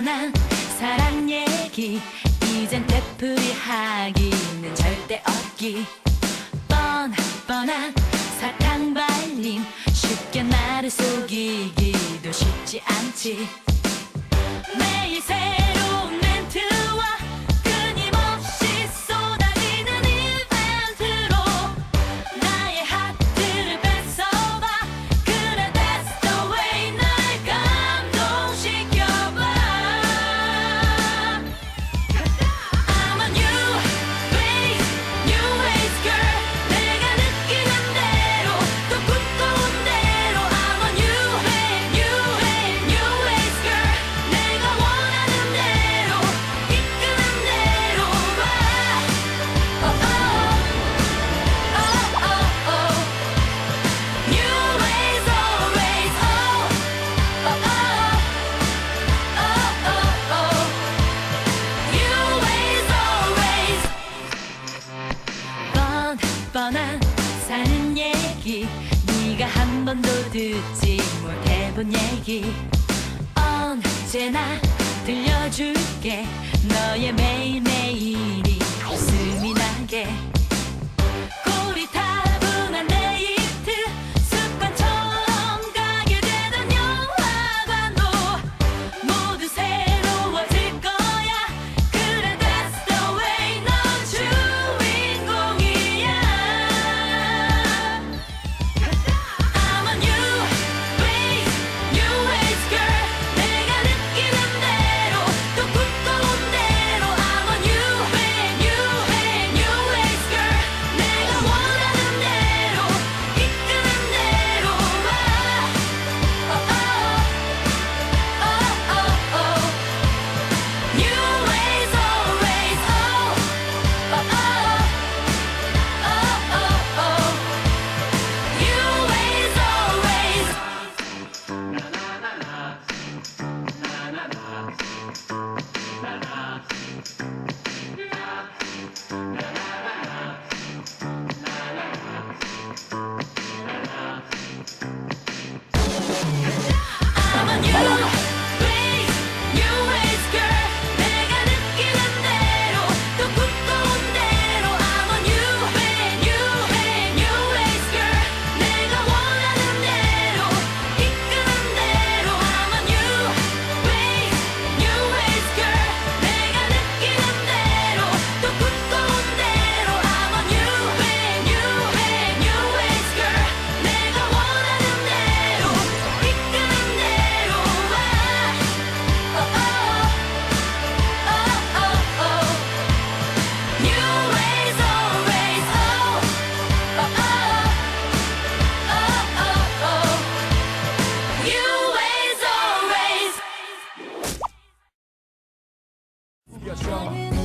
뻔한 사랑 얘기. 이젠 되풀이 하기는 절대 없기. 같이. 매일 새 해본 얘기 언제나 들려줄게. 너의 매일매일이 I'm a new yourself.